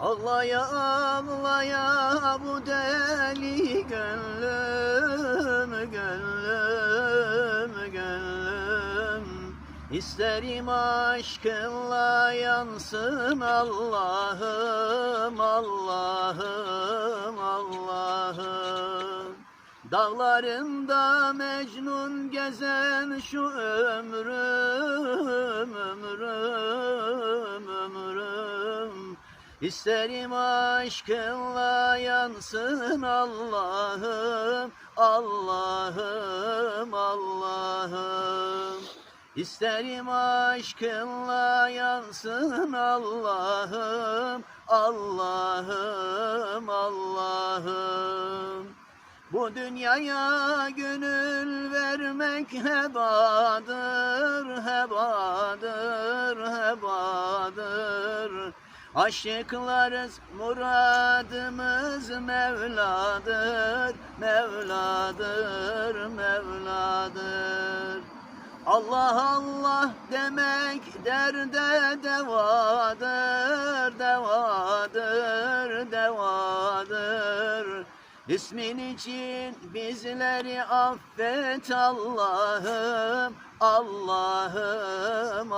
Ağlaya ağlaya bu deli gönlüm gönlüm gönlüm. İsterim aşkınla yansın Allah'ım Allah'ım Allah'ım. Dağlarında Mecnun gezen şu ömrüm İsterim aşkınla yansın Allah'ım Allah'ım Allah'ım İsterim aşkınla yansın Allah'ım Allah'ım Allah'ım bu dünyaya gönül vermek hebadır, hebadır, hebadır. Aşıklarız muradımız Mevladır, Mevladır, Mevladır. Allah Allah demek derde devadır, devadır, devadır. İsmin için bizleri affet Allah'ım, Allah'ım.